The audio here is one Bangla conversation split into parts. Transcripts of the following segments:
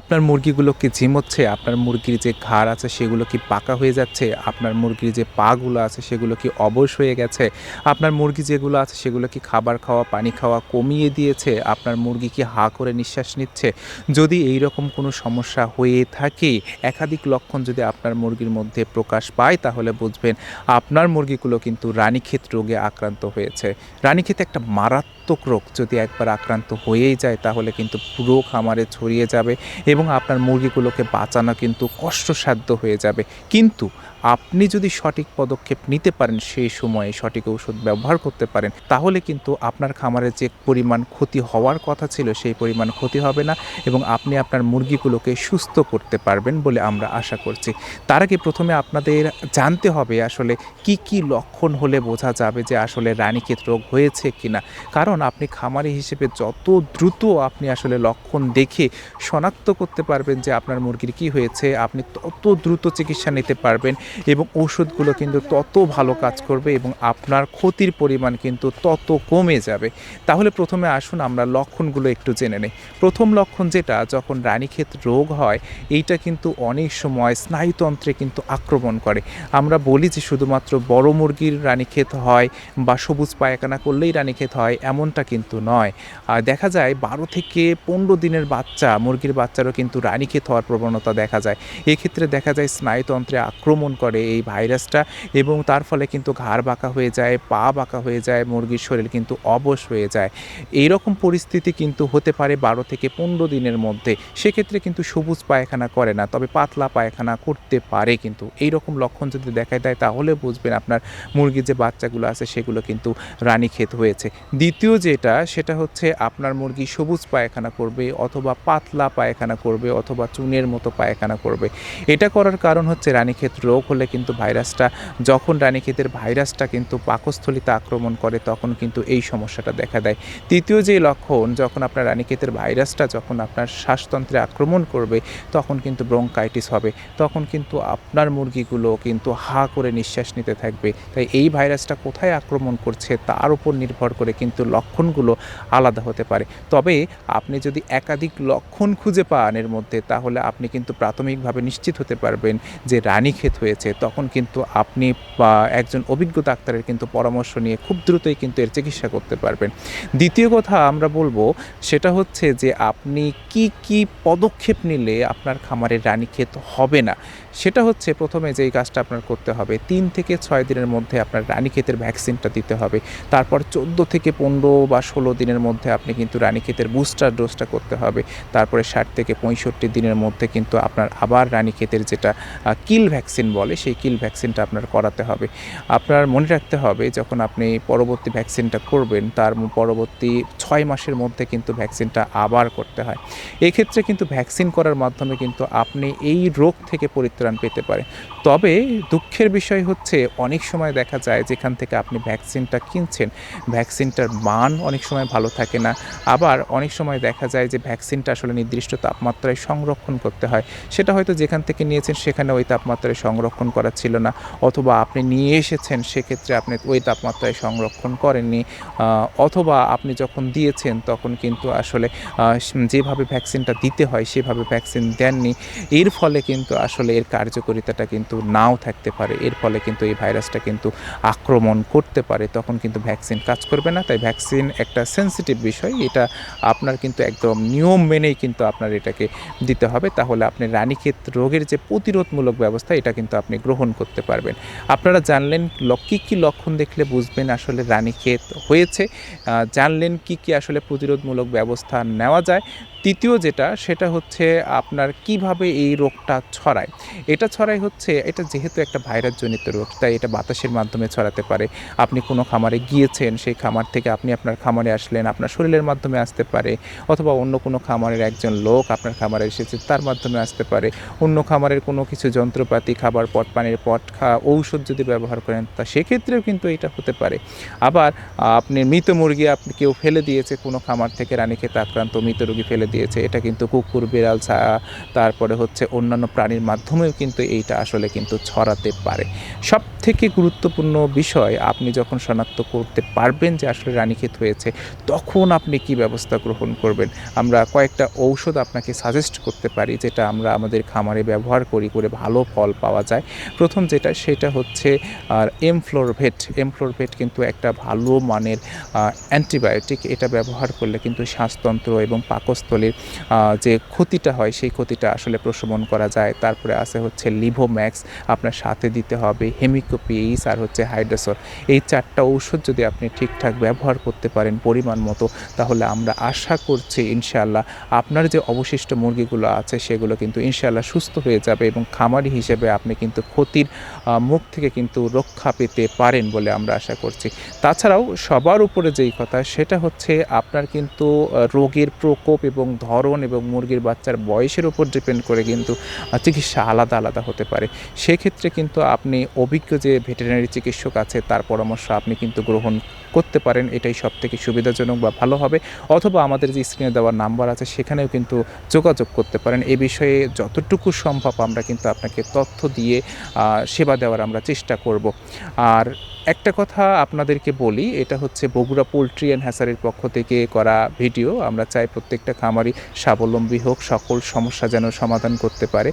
আপনার মুরগিগুলো কি ঝিমোচ্ছে আপনার মুরগির যে ঘাড় আছে সেগুলো কি পাকা হয়ে যাচ্ছে? আপনার মুরগির যে পাগুলো আছে সেগুলো কি অবশ হয়ে গেছে? আপনার মুরগি যেগুলো আছে সেগুলো কি খাবার খাওয়া, পানি খাওয়া কমিয়ে দিয়েছে? আপনার মুরগি কি হা করে নিঃশ্বাস নিচ্ছে? যদি এই রকম কোনো সমস্যা হয়ে থাকে, একাধিক লক্ষণ যদি আপনার মুরগির মধ্যে প্রকাশ পায়, তাহলে বুঝবেন আপনার মুরগিগুলো কিন্তু রানীক্ষেত রোগে আক্রান্ত হয়েছে। রানীক্ষেত একটা মারাত্মক রোগ যদি একবার আক্রান্ত হয়েই যায়, তাহলে কিন্তু পুরো খামারে ছড়িয়ে যাবে এবং আপনার মুরগিগুলোকে বাঁচানো কিন্তু কষ্টসাধ্য হয়ে যাবে। কিন্তু আপনি যদি সঠিক পদক্ষেপ নিতে পারেন, সেই সময়ে সঠিক ঔষধ ব্যবহার করতে পারেন, তাহলে কিন্তু আপনার খামারে যে পরিমাণ ক্ষতি হওয়ার কথা ছিল, সেই পরিমাণ ক্ষতি হবে না এবং আপনি আপনার মুরগিগুলোকে সুস্থ করতে পারবেন বলে আমরা আশা করছি। তার আগে প্রথমে আপনাদের জানতে হবে আসলে কি কি লক্ষণ হলে বোঝা যাবে যে আসলে রানীক্ষেত রোগ হয়েছে কিনা। কারণ আপনি খামারি হিসেবে যত দ্রুত আপনি আসলে লক্ষণ দেখে শনাক্ত করতে পারবেন যে আপনার মুরগির কি হয়েছে, আপনি তত দ্রুত চিকিৎসা নিতে পারবেন এবং ওষুধগুলো কিন্তু তত ভালো কাজ করবে এবং আপনার ক্ষতির পরিমাণ কিন্তু তত কমে যাবে। তাহলে প্রথমে আসুন আমরা লক্ষণগুলো একটু জেনে নেই। প্রথম লক্ষণ যেটা, যখন রানীক্ষেত রোগ হয়, এইটা কিন্তু অনেক সময় স্নায়ুতন্ত্রে কিন্তু আক্রমণ করে। আমরা বলি যে শুধুমাত্র বড় মুরগির রানীক্ষেত হয় বা সবুজ পায়খানা করলেই রানীক্ষেত হয়, এমনটা কিন্তু নয়। আর দেখা যায় বারো থেকে পনেরো দিনের বাচ্চা, মুরগির বাচ্চারও কিন্তু রানীক্ষেত হওয়ার প্রবণতা দেখা যায়। এক্ষেত্রে দেখা যায় স্নায়ুতন্ত্রে আক্রমণ করে এই ভাইরাসটা এবং তার ফলে কিন্তু ঘাড় বাঁকা হয়ে যায়, পা বাঁকা হয়ে যায়, মুরগির শরীর কিন্তু অবশ হয়ে যায়। এই রকম পরিস্থিতি কিন্তু হতে পারে বারো থেকে পনেরো দিনের মধ্যে। সেক্ষেত্রে কিন্তু সবুজ পায়খানা করে না, তবে পাতলা পায়খানা করতে পারে কিন্তু। এই রকম লক্ষণ যদি দেখা দেয়, তাহলে বুঝবেন আপনার মুরগির যে বাচ্চাগুলো আছে, সেগুলো কিন্তু রানীক্ষেত হয়েছে। দ্বিতীয় যেটা, সেটা হচ্ছে আপনার মুরগি সবুজ পায়খানা করবে অথবা পাতলা পায়খানা করবে অথবা চুনের মতো পায়খানা করবে। এটা করার কারণ হচ্ছে রানীক্ষেত রোগ। হলে কিন্তু ভাইরাসটা, যখন রানীক্ষেতের ভাইরাসটা কিন্তু পাকস্থলিতে আক্রমণ করে, তখন কিন্তু এই সমস্যাটা দেখা দেয়। তৃতীয় যে লক্ষণ, যখন আপনার রানীক্ষেতের ভাইরাসটা যখন আপনার শ্বাসতন্ত্রে আক্রমণ করবে, তখন কিন্তু ব্রঙ্কাইটিস হবে। তখন কিন্তু আপনার মুরগিগুলো কিন্তু হা করে নিঃশ্বাস নিতে থাকবে। তাই এই ভাইরাসটা কোথায় আক্রমণ করছে, তার উপর নির্ভর করে কিন্তু লক্ষণগুলো আলাদা হতে পারে। তবে আপনি যদি একাধিক লক্ষণ খুঁজে পান এর মধ্যে, তাহলে আপনি কিন্তু প্রাথমিকভাবে নিশ্চিত হতে পারবেন যে রানীক্ষেত হয়েছে। তখন কিন্তু আপনি একজন অভিজ্ঞ ডাক্তারের কিন্তু পরামর্শ নিয়ে খুব দ্রুতই কিন্তু এর চিকিৎসা করতে পারবেন। দ্বিতীয় কথা আমরা বলব, সেটা হচ্ছে যে আপনি কি কি পদক্ষেপ নিলে আপনার খামারের রানীক্ষেত হবে না? সেটা হচ্ছে প্রথমে যেই কাজটা আপনার করতে হবে, তিন থেকে ছয় দিনের মধ্যে আপনার রানীক্ষেতের ভ্যাকসিনটা দিতে হবে। তারপর চোদ্দ থেকে পনেরো বা ষোলো দিনের মধ্যে আপনি কিন্তু রানীক্ষেতের বুস্টার ডোজটা করতে হবে। তারপরে ষাট থেকে পঁয়ষট্টি দিনের মধ্যে কিন্তু আপনার আবার রানীক্ষেতের যেটা কিল ভ্যাকসিন বলে সেই কিল ভ্যাকসিনটা আপনার করাতে হবে। আপনার মনে রাখতে হবে, যখন আপনি পরবর্তী ভ্যাকসিনটা করবেন, তার পরবর্তী ছয় মাসের মধ্যে কিন্তু ভ্যাকসিনটা আবার করতে হয়। এক্ষেত্রে কিন্তু ভ্যাকসিন করার মাধ্যমে কিন্তু আপনি এই রোগ থেকে পরিত্রাণ পেতে পারেন। তবে দুঃখের বিষয় হচ্ছে, অনেক সময় দেখা যায় যেখান থেকে আপনি ভ্যাকসিনটা কিনছেন, ভ্যাকসিনটার মান অনেক সময় ভালো থাকে না। আবার অনেক সময় দেখা যায় যে ভ্যাকসিনটা আসলে নির্দিষ্ট তাপমাত্রায় সংরক্ষণ করতে হয়। সেটা হয়তো যেখান থেকে নিয়েছেন সেখানে ওই তাপমাত্রায় সংরক্ষণ করা ছিল না, অথবা আপনি নিয়ে এসেছেন, সেক্ষেত্রে আপনি ওই তাপমাত্রায় সংরক্ষণ করেননি অথবা আপনি যখন দিয়েছেন, তখন কিন্তু আসলে যেভাবে ভ্যাকসিনটা দিতে হয়, সেভাবে ভ্যাকসিন দেননি। এর ফলে কিন্তু আসলে এর কার্যকারিতাটা কিন্তু নাও থাকতে পারে, এর ফলে কিন্তু এই ভাইরাসটা কিন্তু আক্রমণ করতে পারে, তখন কিন্তু ভ্যাকসিন কাজ করবে না। তাই ভ্যাকসিন একটা সেন্সিটিভ বিষয়, এটা আপনার কিন্তু একদম নিয়ম মেনেই কিন্তু আপনার এটাকে দিতে হবে। তাহলে আপনি রানীক্ষেত রোগের যে প্রতিরোধমূলক ব্যবস্থা, এটা কিন্তু আপনি গ্রহণ করতে পারবেন। আপনারা জানলেন কী কী লক্ষণ দেখলে বুঝবেন আসলে রানীক্ষেত হয়েছে। জানলেন কি কি আসলে প্রতিরোধমূলক ব্যবস্থা নেওয়া যায়। তৃতীয় যেটা, সেটা হচ্ছে আপনার কীভাবে এই রোগটা ছড়ায়। এটা ছড়ায় হচ্ছে, এটা যেহেতু একটা ভাইরাসজনিত রোগ, তাই এটা বাতাসের মাধ্যমে ছড়াতে পারে। আপনি কোনো খামারে গিয়েছেন, সেই খামার থেকে আপনি আপনার খামারে আসলেন, আপনার শরীরের মাধ্যমে আসতে পারে, অথবা অন্য কোনো খামারের একজন লোক আপনার খামারে এসেছে, তার মাধ্যমে আসতে পারে। অন্য খামারের কোনো কিছু যন্ত্রপাতি, খাবার পট, পানির পট, খা, ঔষধ যদি ব্যবহার করেন, তা সেক্ষেত্রেও কিন্তু এটা হতে পারে। আবার আপনি মৃত মুরগি আপনি কেউ ফেলে দিয়েছে, কোনো খামার থেকে রানীক্ষেত আক্রান্ত মৃত রোগী ফেলে দিয়েছে। এটা কিন্তু কুকুর, বিড়াল তারপরে হচ্ছে অন্যান্য প্রাণীর মাধ্যমেও কিন্তু এইটা আসলে কিন্তু ছড়াতে পারে। সব থেকে গুরুত্বপূর্ণ বিষয়, আপনি যখন শনাক্ত করতে পারবেন যে আসলে রানীক্ষেত হয়েছে, তখন আপনি কি ব্যবস্থা গ্রহণ করবেন? আমরা কয়েকটা ঔষধ আপনাকে সাজেস্ট করতে পারি, যেটা আমরা আমাদের খামারে ব্যবহার করি, করে ভালো ফল পাওয়া যায়। প্রথম যেটা, সেটা হচ্ছে, আর এমফ্লোরভেট। এমফ্লোরভেট কিন্তু একটা ভালো মানের অ্যান্টিবায়োটিক। এটা ব্যবহার করলে কিন্তু শ্বাসতন্ত্র এবং পাকস্থলীর আহ, যে ক্ষতিটা হয় সেই ক্ষতিটা আসলে প্রশমন করা যায়। তারপরে আছে হচ্ছে লিভোম্যাক্স আপনার সাথে দিতে হবে হেমিকোপিএইস আর হচ্ছে হাইড্রোসল। এই চারটা ঔষধ যদি আপনি ঠিকঠাক ব্যবহার করতে পারেন পরিমাণ মতো তাহলে আমরা আশা করছি ইনশাআল্লাহ আপনার যে অবশিষ্ট মুরগিগুলো আছে সেগুলো কিন্তু ইনশাআল্লাহ সুস্থ হয়ে যাবে এবং খামারি হিসেবে আপনি কিন্তু ক্ষতির মুখ থেকে কিন্তু রক্ষা পেতে পারেন বলে আমরা আশা করছি। তাছাড়াও সবার উপরে যেই কথা সেটা হচ্ছে আপনার কিন্তু রোগের প্রকোপ এবং ধরন এবং মুরগির বাচ্চার বয়সের উপর ডিপেন্ড করে কিন্তু চিকিৎসা আলাদা আলাদা হতে পারে। সেক্ষেত্রে কিন্তু আপনি অভিজ্ঞ যে ভেটেরিনারি চিকিৎসক আছে, তার পরামর্শ আপনি কিন্তু গ্রহণ করতে পারেন, এটাই সব থেকে সুবিধাজনক বা ভালো হবে। অথবা আমাদের যে স্ক্রিনে দেওয়া নাম্বার আছে, সেখানেও কিন্তু যোগাযোগ করতে পারেন। এ বিষয়ে যতটুকু সম্ভব আমরা কিন্তু আপনাকে তথ্য দিয়ে সেবা দেওয়ার আমরা চেষ্টা করব। আর একটা কথা আপনাদেরকে বলি, এটা হচ্ছে বগুড়া পোলট্রি অ্যান্ড হ্যাসারির পক্ষ থেকে করা ভিডিও। আমরা চাই প্রত্যেকটা খামারি স্বাবলম্বী হোক, সকল সমস্যা যেন সমাধান করতে পারে।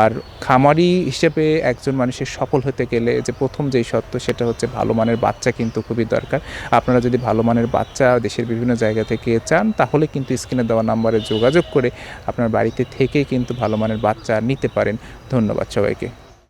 আর খামারি হিসেবে একজন মানুষের সফল হতে গেলে যে প্রথম যেই সত্য সেটা হচ্ছে ভালো মানের বাচ্চা কিন্তু খুবই দরকার। আপনারা যদি ভালো মানের বাচ্চা দেশের বিভিন্ন জায়গা থেকে চান, তাহলে কিন্তু স্ক্রিনে দেওয়া নাম্বারে যোগাযোগ করে আপনার বাড়িতে থেকে কিন্তু ভালো মানের বাচ্চা নিতে পারেন। ধন্যবাদ সবাইকে।